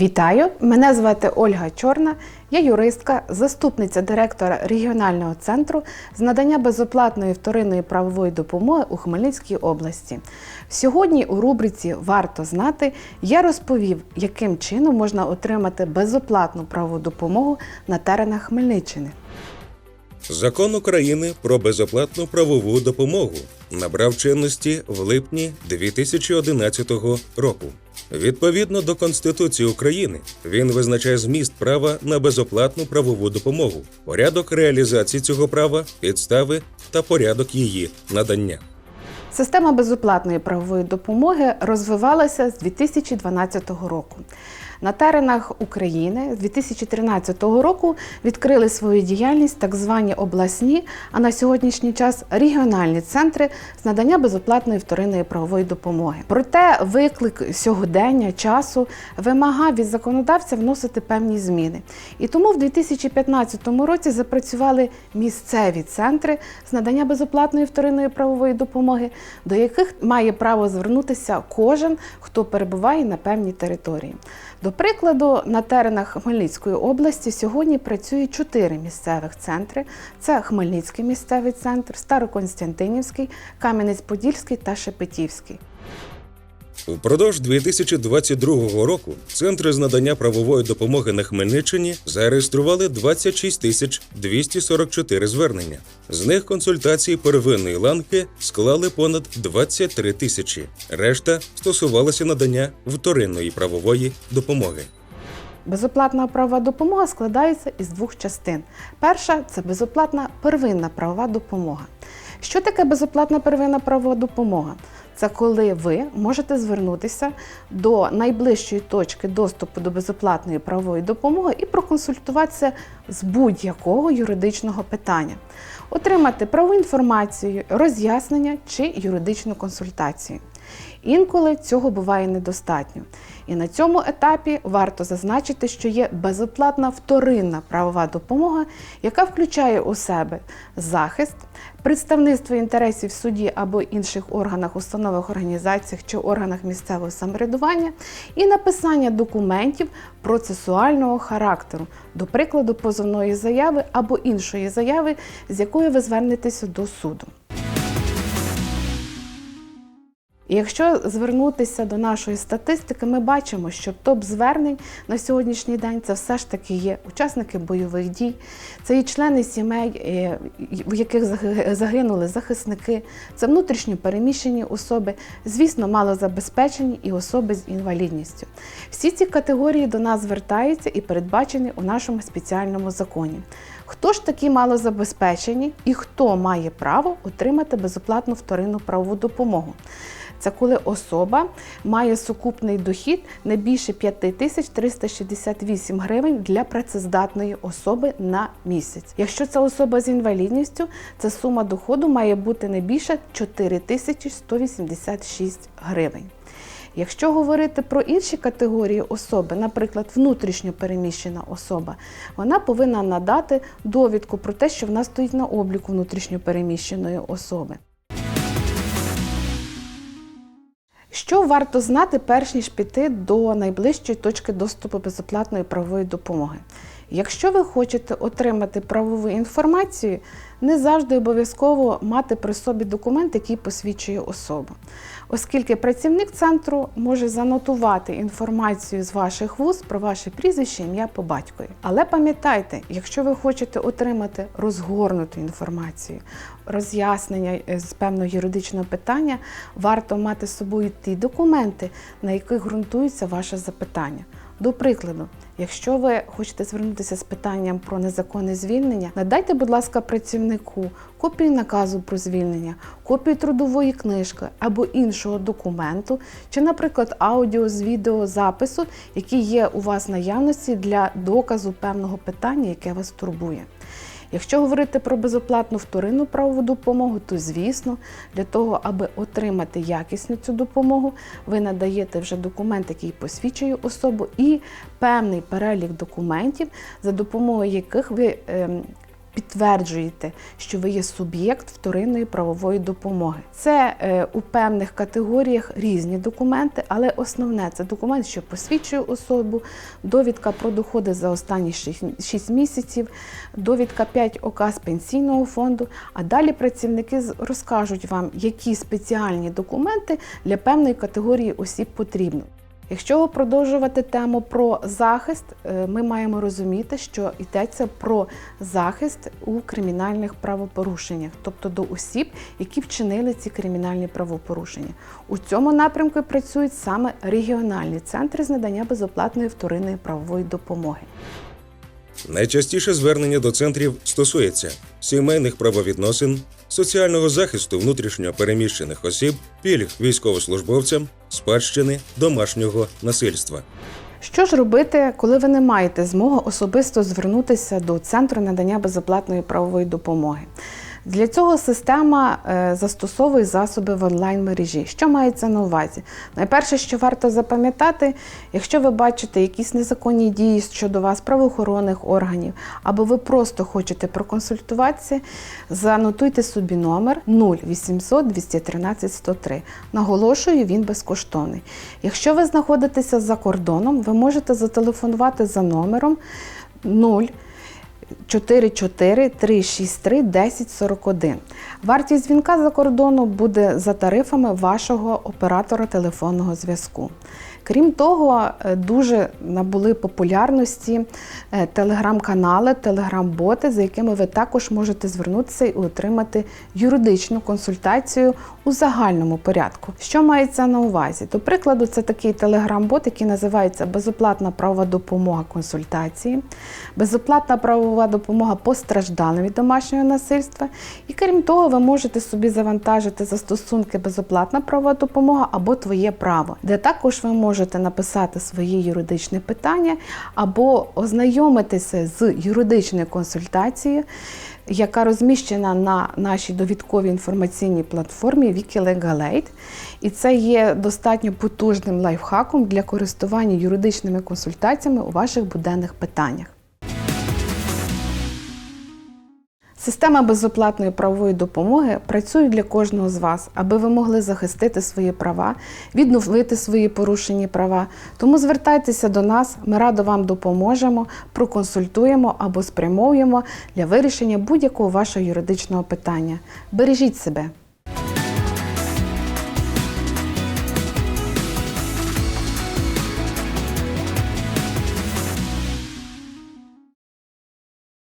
Вітаю! Мене звати Ольга Чорна, я юристка, заступниця директора регіонального центру з надання безоплатної вторинної правової допомоги у Хмельницькій області. Сьогодні у рубриці Варто знати я розповів, яким чином можна отримати безоплатну правову допомогу на теренах Хмельниччини. Закон України про безоплатну правову допомогу набрав чинності в липні 2011 року. Відповідно до Конституції України, він визначає зміст права на безоплатну правову допомогу, порядок реалізації цього права, підстави та порядок її надання. Система безоплатної правової допомоги розвивалася з 2012 року. На теренах України з 2013 року відкрили свою діяльність так звані обласні, а на сьогоднішній час регіональні центри з надання безоплатної вторинної правової допомоги. Проте виклик сьогодення часу вимагав від законодавця вносити певні зміни. І тому в 2015 році запрацювали місцеві центри з надання безоплатної вторинної правової допомоги, до яких має право звернутися кожен, хто перебуває на певній території. До прикладу, на теренах Хмельницької області сьогодні працюють чотири місцевих центри: це Хмельницький місцевий центр, Староконстянтинівський, Кам'янець-Подільський та Шепетівський. Упродовж 2022 року центри з надання правової допомоги на Хмельниччині зареєстрували 26 тисяч 244 звернення. З них консультації первинної ланки склали понад 23 тисячі. Решта стосувалася надання вторинної правової допомоги. Безоплатна правова допомога складається із двох частин. Перша це безоплатна первинна правова допомога. Що таке безоплатна первинна правова допомога? Це коли ви можете звернутися до найближчої точки доступу до безоплатної правової допомоги і проконсультуватися з будь-якого юридичного питання, отримати правову інформацію, роз'яснення чи юридичну консультацію. Інколи цього буває недостатньо. І на цьому етапі варто зазначити, що є безоплатна вторинна правова допомога, яка включає у себе захист, представництво інтересів в суді або інших органах, установах, організаціях чи органах місцевого самоврядування, і написання документів процесуального характеру, до прикладу, позовної заяви або іншої заяви, з якою ви звернетеся до суду. І якщо звернутися до нашої статистики, ми бачимо, що топ звернень на сьогоднішній день це все ж таки є учасники бойових дій, це і члени сімей, е, в яких загинули захисники, це внутрішньо переміщені особи, звісно, малозабезпечені і особи з інвалідністю. Всі ці категорії до нас звертаються і передбачені у нашому спеціальному законі. Хто ж такі малозабезпечені і хто має право отримати безоплатну вторинну правову допомогу? Це коли особа має сукупний дохід не більше 5368 гривень для працездатної особи на місяць. Якщо це особа з інвалідністю, ця сума доходу має бути не більше 4186 гривень. Якщо говорити про інші категорії особи, наприклад, внутрішньо переміщена особа, вона повинна надати довідку про те, що вона стоїть на обліку внутрішньо переміщеної особи. Що варто знати, перш ніж піти до найближчої точки доступу безоплатної правової допомоги? Якщо ви хочете отримати правову інформацію, не завжди обов'язково мати при собі документ, який посвідчує особу, оскільки працівник центру може занотувати інформацію з ваших вуз про ваше прізвище, ім'я по батькові. Але пам'ятайте, якщо ви хочете отримати розгорнуту інформацію, роз'яснення е, з певного юридичного питання, варто мати з собою ті документи, на яких ґрунтується ваше запитання. До прикладу, якщо ви хочете звернутися з питанням про незаконне звільнення, надайте, будь ласка, працівнику копію наказу про звільнення, копію трудової книжки або іншого документу, чи, наприклад, аудіо з відеозапису, який є у вас наявності для доказу певного питання, яке вас турбує. Якщо говорити про безоплатну вторинну правову допомогу, то звісно, для того, аби отримати якісну цю допомогу, ви надаєте вже документ, який посвідчує особу, і певний перелік документів, за допомогою яких ви ем, підтверджуєте, що ви є суб'єкт вторинної правової допомоги. Це е, у певних категоріях різні документи, але основне це документ, що посвідчує особу, довідка про доходи за останні 6 місяців, довідка 5 ОК з пенсійного фонду. А далі працівники розкажуть вам, які спеціальні документи для певної категорії осіб потрібно. Якщо продовжувати тему про захист, е, ми маємо розуміти, що йдеться про захист у кримінальних правопорушеннях, тобто до осіб, які вчинили ці кримінальні правопорушення. У цьому напрямку працюють саме регіональні центри з надання безоплатної вторинної правової допомоги. Найчастіше звернення до центрів стосується сімейних правовідносин, соціального захисту внутрішньо переміщених осіб, пільг військовослужбовцям, спадщини, домашнього насильства. Що ж робити, коли ви не маєте змоги особисто звернутися до центру надання безоплатної правової допомоги? Для цього система е, застосовує засоби в онлайн-мережі. Що мається на увазі? Найперше, що варто запам'ятати, якщо ви бачите якісь незаконні дії щодо вас правоохоронних органів, або ви просто хочете проконсультуватися, занотуйте собі номер 0800 213 103. Наголошую, він безкоштовний. Якщо ви знаходитеся за кордоном, ви можете зателефонувати за номером 0 44 363 1041. Вартість дзвінка за кордону буде за тарифами вашого оператора телефонного зв'язку. Крім того, е, дуже набули популярності е, телеграм-канали, телеграм-боти, за якими ви також можете звернутися і отримати юридичну консультацію у загальному порядку. Що мається на увазі? До прикладу, це такий телеграм-бот, який називається Безоплатна правова допомога консультації, безоплатна правова допомога постраждалим від домашнього насильства. І крім того, ви можете собі завантажити застосунки безоплатна правова допомога або твоє право, де також ви можете написати своє юридичне питання або ознайомитися з юридичною консультацією, яка розміщена на нашій довідковій інформаційній платформі WikiLegalAid. І це є достатньо потужним лайфхаком для користування юридичними консультаціями у ваших буденних питаннях. Система безоплатної правової допомоги працює для кожного з вас, аби ви могли захистити свої права, відновити свої порушені права. Тому звертайтеся до нас, ми радо вам допоможемо, проконсультуємо або спрямовуємо для вирішення будь-якого вашого юридичного питання. Бережіть себе!